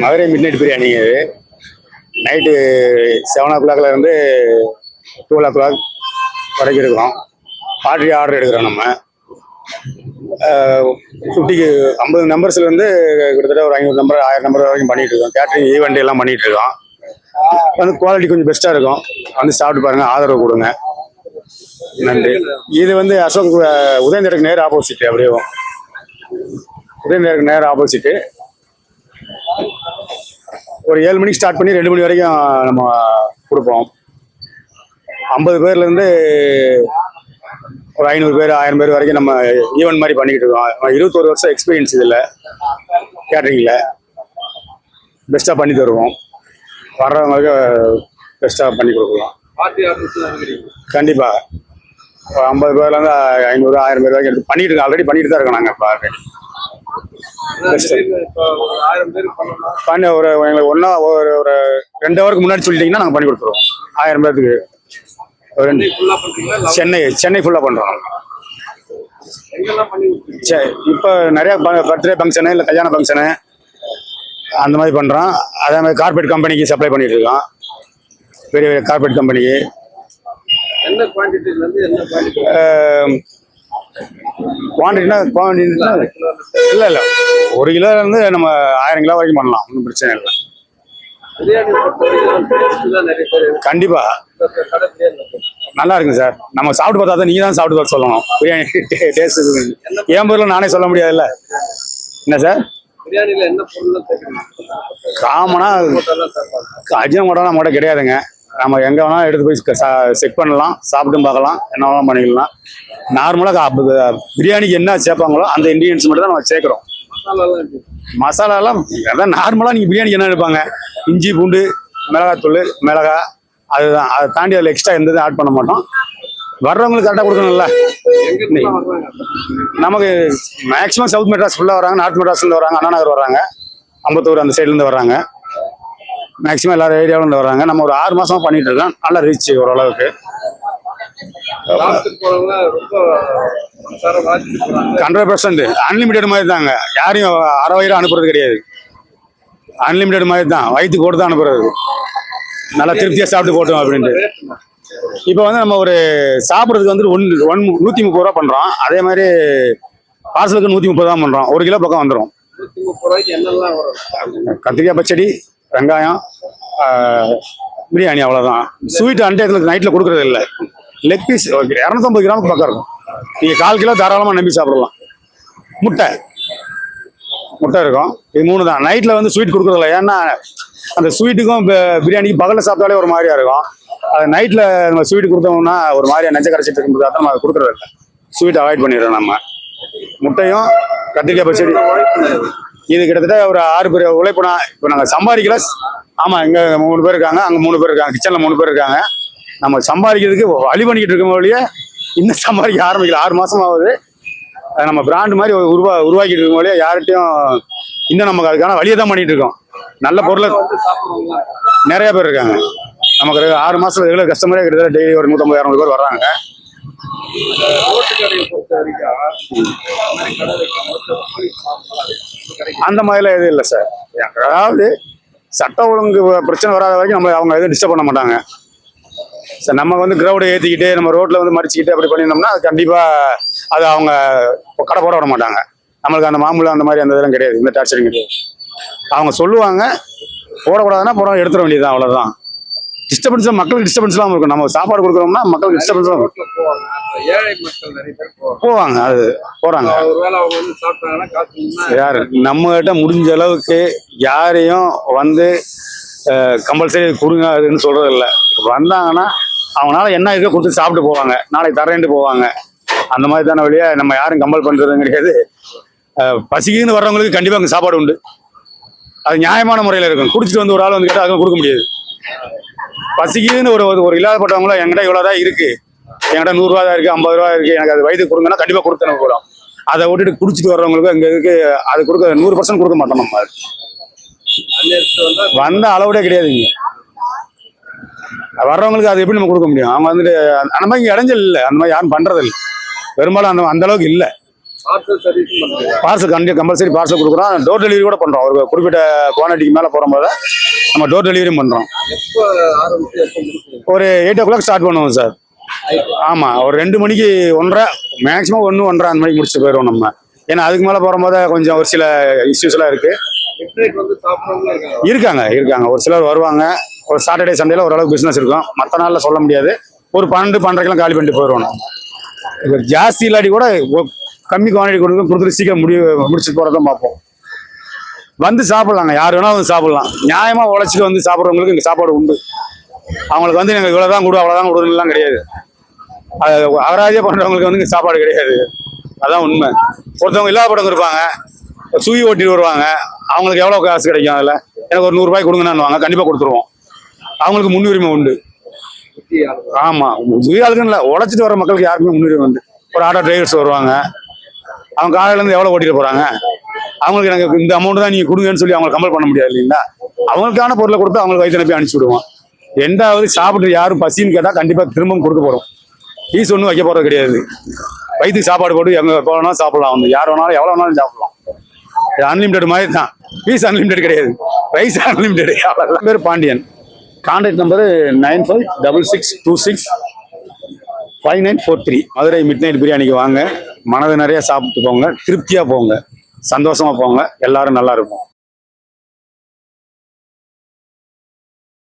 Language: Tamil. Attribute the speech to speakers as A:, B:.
A: மதுரை மிட் நைட் பிரியாணி அது நைட்டு செவன் ஓ கிளாக்ல இருந்து டுவெல் ஓ கிளாக் வரைக்கும் இருக்கிறோம் பார்ட்டி ஆர்டர் எடுக்கிறோம் நம்ம. ஃபிஃப்டிக்கு ஐம்பது நம்பர்ஸ்ல இருந்து கிட்டத்தட்ட ஒரு ஐநூறு நம்பர் ஆயிரம் நம்பர் வரைக்கும் பண்ணிட்டு இருக்கோம். கேட்ரிங் ஈவெண்ட் எல்லாம் பண்ணிட்டு இருக்கோம். வந்து குவாலிட்டி கொஞ்சம் பெஸ்ட்டாக இருக்கும். வந்து சாப்பிட்டு பாருங்க ஆதரவு கொடுங்க. நன்றி. இது வந்து அசோக் அஹ், உதயந்திரக்கு நேர் ஆப்போசிட் அப்படியே உதயந்திரக்கு நேர் ஆப்போசிட்டு ஒரு ஏழு மணிக்கு ஸ்டார்ட் பண்ணி ரெண்டு மணி வரைக்கும் நம்ம கொடுப்போம். ஐம்பது பேர்லேருந்து ஒரு ஐநூறு பேர் ஆயிரம் பேர் வரைக்கும் நம்ம ஈவெண்ட் மாதிரி பண்ணிக்கிட்டு இருக்கோம். இருபத்தோரு வருஷம் எக்ஸ்பீரியன்ஸ் இதில் கேட்ரிங்கில் பெஸ்ட்டாக பண்ணி தருவோம். வர்றவங்களுக்கு பெஸ்ட்டாக பண்ணி கொடுக்கலாம். கண்டிப்பாக ஐம்பது பேர்லேருந்து ஐநூறு ஆயிரம் பேர் வரைக்கும் பண்ணிட்டு இருக்கோம் ஆல்ரெடி பண்ணிட்டு தான் இருக்கோம் நாங்கள் இப்போ ஆல்ரெடி
B: இப்போ ஒரு ஆயிரம் பேருக்கு பண்ணணும்
A: பண்ணி ஒரு எங்களுக்கு ஒன்றா ஒரு ஒரு ரெண்டு ஹவருக்கு முன்னாடி சொல்லிட்டீங்கன்னா நாங்கள் பண்ணி கொடுத்துருவோம். ஆயிரம்
B: இல்ல
A: சென்னை சென்னை ஃபுல்லாக பண்ணுறோம் சரி இப்போ நிறைய பர்த்டே ஃபங்க்ஷனு இல்லை கல்யாண ஃபங்க்ஷனு அந்த மாதிரி பண்ணுறோம் அதே மாதிரி கார்பரேட் கம்பெனிக்கு சப்ளை பண்ணிட்டு இருக்கோம். பெரிய பெரிய கார்பரேட் கம்பெனிக்கு
B: என்ன என்ன
A: குவான்டிட்டினா குவான்டிட்டினா இல்லை இல்லை. ஒரு கிலோலேருந்து நம்ம ஆயிரம் கிலோ வரைக்கும் பண்ணலாம். ஒன்றும் பிரச்சனை இல்லை. கண்டிப்பாக நல்லா இருக்குங்க சார் நம்ம சாப்பிட்டு பார்த்தா தான் நீங்கள் தான் சாப்பிட்டு பார்த்து சொல்லணும். பிரியாணி டேஸ்ட் என் பொருள் நானே சொல்ல முடியாதுல்ல? என்ன சார்
B: பிரியாணில என்ன பொருள் சேர்க்கணும்
A: காமனாக
B: அதெல்லாம் சேர்ப்பாங்க
A: அஜினமோட்டோ நம்மகிட்ட கிடையாதுங்க. நம்ம எங்கே வேணாலும் எடுத்து போய் செக் பண்ணலாம் சாப்பிட்டும் பார்க்கலாம் என்ன வேணாலும் பண்ணிக்கலாம். நார்மலாக பிரியாணிக்கு என்ன சேர்ப்பாங்களோ அந்த இன்க்ரீடியன்ஸ் மட்டும் தான் நம்ம சேர்க்குறோம்.
B: மசாலாலாம்
A: அதான் நார்மலாக நீங்கள் பிரியாணிக்கு என்ன எடுப்பாங்க? இஞ்சி பூண்டு மிளகாத்தூள் மிளகா அதுதான். அதை தாண்டி அதில் எக்ஸ்ட்ரா எந்த ஆட் பண்ண மாட்டோம். வர்றவங்களுக்கு கரெக்டாக கொடுக்கணும்ல. நமக்கு மேக்ஸிமம் சவுத் மெட்ராஸ் ஃபுல்லாக வராங்க நார்த் மெட்ராஸ்லேருந்து வராங்க அண்ணா நகர் வராங்க அம்பத்தூர் அந்த சைட்லேருந்து வர்றாங்க. மேக்ஸிமம் எல்லா ஏரியாவிலேருந்து வராங்க நம்ம ஒரு ஆறு மாசமா பண்ணிட்டு இருக்கோம். நல்ல ரீச் ஓரளவுக்கு. ஹண்ட்ரட் பர்சன்ட் அன்லிமிட்டெட் மாதிரி தாங்க. யாரையும் அரை வயிறு அனுப்புறது கிடையாது. அன்லிமிட்டெட் மாதிரி தான். வயிற்றுக்கு போட்டு தான் அனுப்புறது. நல்லா திருப்தியாக சாப்பிட்டு போட்டோம் அப்படின்ட்டு. இப்போ வந்து நம்ம ஒரு சாப்பிட்றதுக்கு வந்து ஒன் ஒன் நூற்றி முப்பது ரூபா பண்ணுறோம் அதே மாதிரி பார்சலுக்கு நூற்றி முப்பது தான் பண்ணுறோம் ஒரு கிலோ பக்கம் வந்துடும் கத்திரிக்காய் பச்சடி வெங்காயம் பிரியாணி அவ்வளோதான் ஸ்வீட் அன்டயத்தில் நைட்டில் கொடுக்குறது இல்லை. லெக் பீஸ் இரநூத்தம்பது கிராமுக்கு பக்கம் இருக்கும் நீங்கள் கால் கிலோ தாராளமாக நம்பி சாப்பிடலாம். முட்டை. முட்டை இருக்கும். இது மூணு தான். நைட்டில் வந்து ஸ்வீட் கொடுக்குறதில்ல ஏன்னா அந்த ஸ்வீட்டுக்கும் பிரியாணிக்கும் பகலில் சாப்பிட்டாலே ஒரு மாதிரியாக இருக்கும். அது நைட்டில் நம்ம ஸ்வீட் கொடுத்தோம்னா ஒரு மாதிரியாக நெஞ்ச கரைச்சிட்டு இருக்கும்போது தான் நம்ம அதை கொடுக்குறது இல்லை. ஸ்வீட் அவாய்ட் பண்ணிடுறோம் நம்ம. முட்டையும் கத்திரிக்காய் பச்சடி. இது கிட்டத்தட்ட ஒரு ஆறு பேர் உழைப்புனா இப்போ நாங்கள் சம்பாதிக்கல. ஆமாம் இங்கே மூணு பேர் இருக்காங்க அங்கே மூணு பேர் இருக்காங்க கிச்சனில் மூணு பேர் இருக்காங்க. நம்ம சம்பாதிக்கிறதுக்கு வழி பண்ணிக்கிட்டு இருக்கோம் வழியே இன்னும் சம்பாதிக்க ஆரம்பிக்கல. ஆறு மாதம் ஆகுது. நம்ம பிராண்டு மாதிரி உருவா உருவாக்கிட்டு இருக்கோம் வழியே யார்கிட்டையும் இன்னும் நமக்கு அதுக்கான வழியை தான் பண்ணிட்டு இருக்கோம். நல்ல பொருளை
B: நிறையா
A: நிறைய பேர் இருக்காங்க. நமக்கு ஆறு மாதம் ரெகுலர் கஸ்டமரே கிட்டத்தட்ட டெய்லி ஒரு நூற்றம்பது இரநூறு பேர் வர்றாங்க. அந்த மாதிரிலாம் எதுவும் இல்லை சார். அதாவது சட்ட ஒழுங்கு பிரச்சனை வராத வரைக்கும் நம்ம அவங்க எதுவும் டிஸ்டர்ப் பண்ண மாட்டாங்க. சார் நம்ம வந்து கிரௌடை ஏற்றிக்கிட்டு நம்ம ரோட்டில் வந்து மறிச்சிக்கிட்டு அப்படி பண்ணியிருந்தோம்னா அது கண்டிப்பாக அது அவங்க கடை போட விட மாட்டாங்க. நம்மளுக்கு அந்த மாமூலம் அந்த மாதிரி அந்த இதெல்லாம் கிடையாது. இந்த டார்ச்சரிங் கிடையாது அவங்க சொல்லுவாங்க போடக்கூடாதுன்னா போட எடுத்துட வேண்டியது அவ்வளோதான் டிஸ்டர்பன்ஸ் மக்களுக்கு டிஸ்டர்பன்ஸ்லாம் இருக்கும். நம்ம சாப்பாடு கொடுக்குறோம்னா மக்களுக்கு டிஸ்டர்பன்ஸ்
B: போவாங்க.
A: அது
B: இல்லைன்னா
A: யார்? நம்மகிட்ட முடிஞ்ச அளவுக்கு யாரையும் வந்து கம்பல்சரி கொடுங்கன்னு சொல்றது இல்லை வந்தாங்கன்னா அவங்களால என்ன இருக்கோ கொடுத்து சாப்பிட்டு போவாங்க. நாளைக்கு தரேன்ட்டு போவாங்க. அந்த மாதிரி தானே வழியா நம்ம யாரும் கம்பல் பண்றதும் கிடையாது. பசிக்குன்னு வர்றவங்களுக்கு கண்டிப்பாக அங்கே சாப்பாடு உண்டு. அது நியாயமான முறையில் இருக்கும். குடிச்சிட்டு வந்து ஒரு ஆள் வந்து கேட்டால் அதுவும் கொடுக்க முடியாது. பசிக்குன்னு ஒரு ஒரு- ஒரு இல்லாதப்பட்டவங்கள என்கிட்ட இவ்வளோதான் இருக்கு. என்கிட்ட நூறுரூவா தான் இருக்கு ஐம்பது ரூபா இருக்கு எனக்கு அது வயது கொடுங்கன்னா கண்டிப்பாக கொடுத்தன போகிறோம் அதை விட்டுட்டு குடிச்சிட்டு வர்றவங்களுக்கு இங்கே இருக்கு அது கொடுக்க நூறு பர்சன்ட் கொடுக்க மாட்டோம் நம்ம.
B: வந்த
A: அளவுடே கிடையாதுங்க வர்றவங்களுக்கு அது எப்படி நம்ம கொடுக்க முடியும்? அவங்க வந்துட்டு அந்த மாதிரி இங்கே இடைஞ்சல் இல்லை. அந்த மாதிரி யாரும் பண்றது இல்லை பெரும்பாலும் அந்த அந்த அளவுக்கு இல்லை.
B: பார்சல் சர்வீஸும்
A: கண்டி கம்பல்சரி பார்சல் கொடுக்குறோம். டோர் டெலிவரி கூட பண்ணுறோம் ஒரு குறிப்பிட்ட குவான்டிட்டிக்கு மேலே போகும்போது நம்ம டோர் டெலிவரியும் பண்ணுறோம் ஒரு எயிட் ஓ கிளாக் ஸ்டார்ட் பண்ணுவோம் சார் ஆமாம் ஒரு ரெண்டு மணிக்கு ஒன்றரை மேக்ஸிமம் ஒன்று ஒன்றரை அந்த மணிக்கு முடிச்சுட்டு போயிடுவோம் நம்ம. ஏன்னா அதுக்கு மேலே போகும்போது கொஞ்சம் ஒரு சில இஷ்யூஸ்லாம் இருக்குது
B: இருக்காங்க
A: இருக்காங்க. ஒரு சிலர் வருவாங்க. ஒரு சாட்டர்டே சண்டேல ஓரளவுக்கு பிஸ்னஸ் இருக்கும். மற்ற நாளில் சொல்ல முடியாது. ஒரு பன்னெண்டு பன்னெண்டுக்கெல்லாம் காலி பண்ணிட்டு போயிடுவோம் இப்போ ஜாஸ்தி இல்லாட்டி கூட கம்மி குவான்டிட்டி கொடுத்து கொடுத்துட்டு சீக்கிரம் முடி முடிச்சுட்டு போகிறதான் பார்ப்போம். வந்து சாப்பிட்லாங்க. யார் வேணால் வந்து சாப்பிட்லாம். நியாயமாக உழைச்சிட்டு வந்து சாப்பிட்றவங்களுக்கு இங்கே சாப்பாடு உண்டு. அவங்களுக்கு வந்து எங்கள் இவ்வளோ தான் கொடு அவ்வளோதான் கொடுங்கலாம் கிடையாது. அது அகராஜியாக பண்ணுறவங்களுக்கு வந்து இங்கே சாப்பாடு கிடையாது. அதான் உண்மை. ஒருத்தவங்க இல்லாத இருப்பாங்க சுயி ஓட்டிட்டு வருவாங்க. அவங்களுக்கு எவ்வளோ காசு கிடைக்கும் அதில்? எனக்கு ஒரு நூறுரூபாய் கொடுங்கன்னு கண்டிப்பாக கொடுத்துருவோம். அவங்களுக்கு முன்னுரிமை உண்டு. ஆமாம் சுயாளுக்குன்னு இல்லை. உழைச்சிட்டு வர மக்களுக்கு யாருக்குமே முன்னுரிமை உண்டு. ஒரு ஆட்டோ டிரைவர்ஸ் வருவாங்க. அவங்க காலையிலேருந்து எவ்வளோ ஓட்டிட்டு போகிறாங்க அவங்களுக்கு நாங்கள் இந்த அமௌண்ட் தான் நீங்கள் கொடுங்கன்னு சொல்லி அவங்களை கம்பல் பண்ண முடியாது இல்லைங்களா? அவங்களுக்கான பொருளை கொடுத்து அவங்களுக்கு வயிற்று நப்பி அனுப்பிச்சி விடுவோம். ரெண்டாவது சாப்பிட்டு யாரும் பசின்னு கேட்டால் கண்டிப்பாக திரும்பவும் கொடுக்க போகிறோம் ஃபீஸ் ஒன்றும் வைக்க போகிறது கிடையாது. வயிற்றுக்கு சாப்பாடு போட்டு எங்கே வேணாலும் சாப்பிடலாம். வந்து யார் வேணாலும் எவ்வளோ வேணாலும் சாப்பிடலாம். இது அன்லிமிட்டெட் மாதிரி தான். ஃபீஸ் அன்லிமிடெட் கிடையாது. ரைஸ் அன்லிமிடெட் அவ்வளோதான் பேர் Pandian. Contact number nine five double six two six five nine four three. Madurai midnight பிரியாணிக்கு வாங்க. மனது நிறையா சாப்பிட்டு போங்க. திருப்தியாக போங்க. சந்தோஷமா போங்க. எல்லாரும் நல்லா இருப்போம்.